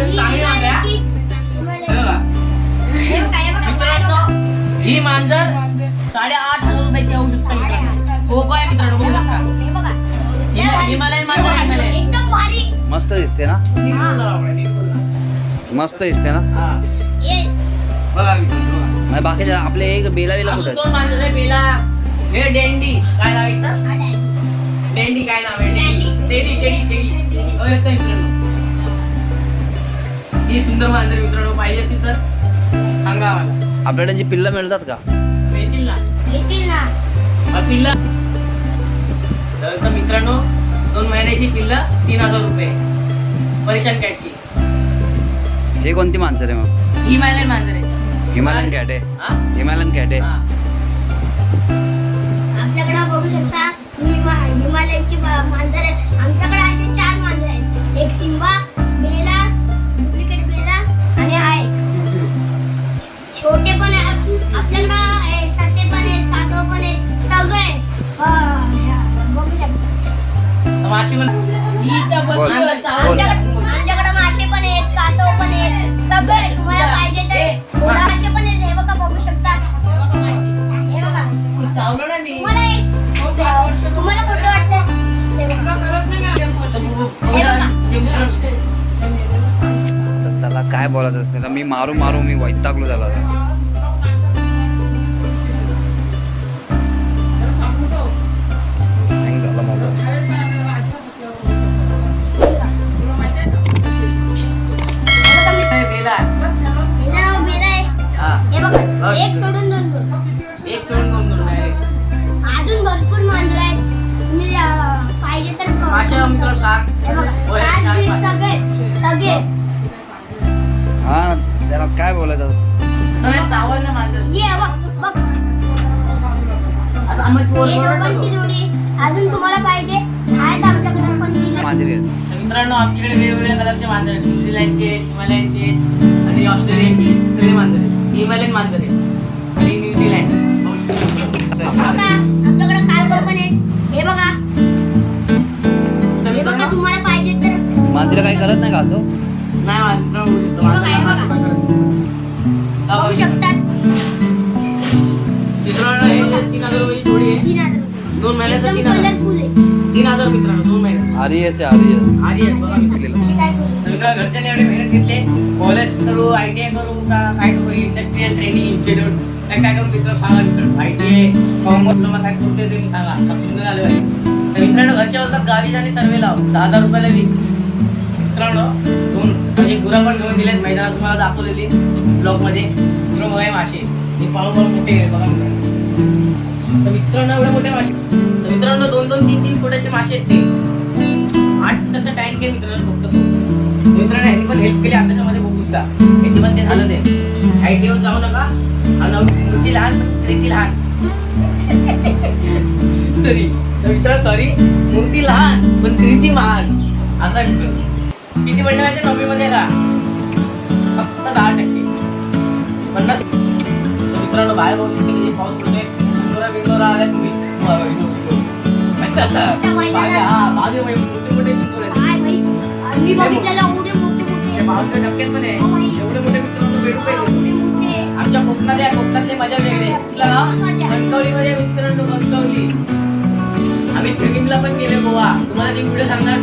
ही चांगली मांजर मित्रांनो ही मांजर साडेआठ हजार रुपयाची येऊ शकतो हो काय मित्रांनो हिमालयन मांजर मस्त दिसते ना मस्त दिसते ना हा. बघा बाकीचे आपले एक बेला बेला कुठे दोन मांजर आहे हे डेंडी काय लावायचं डेंडी काय नाव आहे डेंडी हो सुंदर मांजर मित्रांनो पाहिजे असेल तर सांगा आम्हाला. आपल्याला त्यांची पिल्लं मिळतात का? मिळतील ना हा पिल्ला. तर तर मित्रांनो दोन महिन्याची पिल्लं तीन हजार रुपये. परेशान कॅटची हे कोणती माणसं आहे मग? हिमालयन मांजर आहे. हिमालयन कॅट आहे. हा? हिमालयन कॅट आहे. हा. आमच्याकडे बघू शकता ही हिमालयाची मांजर आहे. आमच्याकडे पण. आमच्याकडे मासे पण आहेत कासव पण आहेत सगळे. तुम्हाला पाहिजे तर मासे पण आहेत हे बघा बघू शकता हे बघा चावलं ना मी तुम्हाला एक कुठं वाटतं हे. हे. हे त्याला काय बोलायचं असते तर मी मारू मारू मी वैतागलो त्याला एक सोडून दोन दोन एक सोडून दोन दोन. अजून भरपूर मांजर आहेत. तुम्ही पाहिजे तर मित्र सात हे. सगळे सगळे. हा त्याला काय बोलायचं सगळे चावल ना मांजर ये बघ बघ. असं आम्ही पोर हे पोर दोघांची करतो. जोडी. अजून तुम्हाला पाहिजे. आहेत आमच्याकडे पण दिलं. मांजरी आहेत. तर मित्रांनो आमच्याकडे वेगवेगळ्या कलरचे मांजर आहेत. न्यूझीलँडचे आहेत आणि ऑस्ट्रेलियाचे. सगळे मांजर आहेत. हिमालयन मांजर आहे आमच्याकडे कासव पण आहेत. हे बघा. तर हे बघा मित्रांनो तुम्हाला पाहिजे तर. मांजरीला काही करत नाही का असं? नाही. हे बघा, हे मांजर बघा. असं करतात. बघू. बघू शकतात. मित्रांनो हे जे तीन हजार रुपयाची जोडी आहे. तीन हजार रुपये. दोन महिन्याचा एकदम तीन हजार. कलरफुल आहे. तीन हजार मित्रांनो दोन आहे आरियस आधी आहेत बघा मित्रांनो. तुम्ही काय करू? तर मित्रांनो घरच्यांनी एवढे मेहनत घेतले कॉलेज करू आय टी आय करू का काय करू? इंडस्ट्रियल ट्रेनिंग इन्स्टिट्यूट काय काय मित्र? सांगा मित्र. माहिती आहे. तुम्हाला काय कुठे तुम्ही सांगा. समजून आले पाहिजे तर मित्रांनो घरच्या बसतात गावी जाणे तरवे लाव दहा हजार रुपयाला वीक मित्रांनो दोन म्हणजे गुरं पण घेऊन दिलेत. मैदानात तुम्हाला दाखवलेली ब्लॉगमध्ये. मित्र बघा मासे. हे पाळू पाळू मोठे गेले. बघा मित्रांनो. तर मित्रांनो एवढे मोठे मासे. तर मित्रांनो दोन दोन तीन तीन फुटाचे मासे आहेत ते. आठ फुटाचा टँक आहे मित्रांनो फक्त. मित्रांनो यांनी पण हेल्प केली. अभ्यासामध्ये बघू याची पण ते झालं ते. आय टी जाऊ नका आणि मुलगी लहान पण प्रीती लहान सॉरी तर सॉरी मूर्ती लहान पण प्रीती महान असा किती पडले माहिती नववी मध्ये का फक्त दहा टक्के पन्नास मित्रांनो बाहेर बघू किती पाऊस पडतोय बिंगोरा बिंगोरा आल्या तुम्ही मोठे मोठे बिंगोर आहेत. पावसाच्या टप्प्यात पण आहे एवढे मोठे आमच्या कोकणात या कोकणातली मजा वेगळी. तुला कुठला गाव कणकवलीमध्ये मित्रांनो कणकवली आम्ही ट्रेकिंगला पण गेले गोवा. तुम्हाला ती व्हिडिओ सांगणार.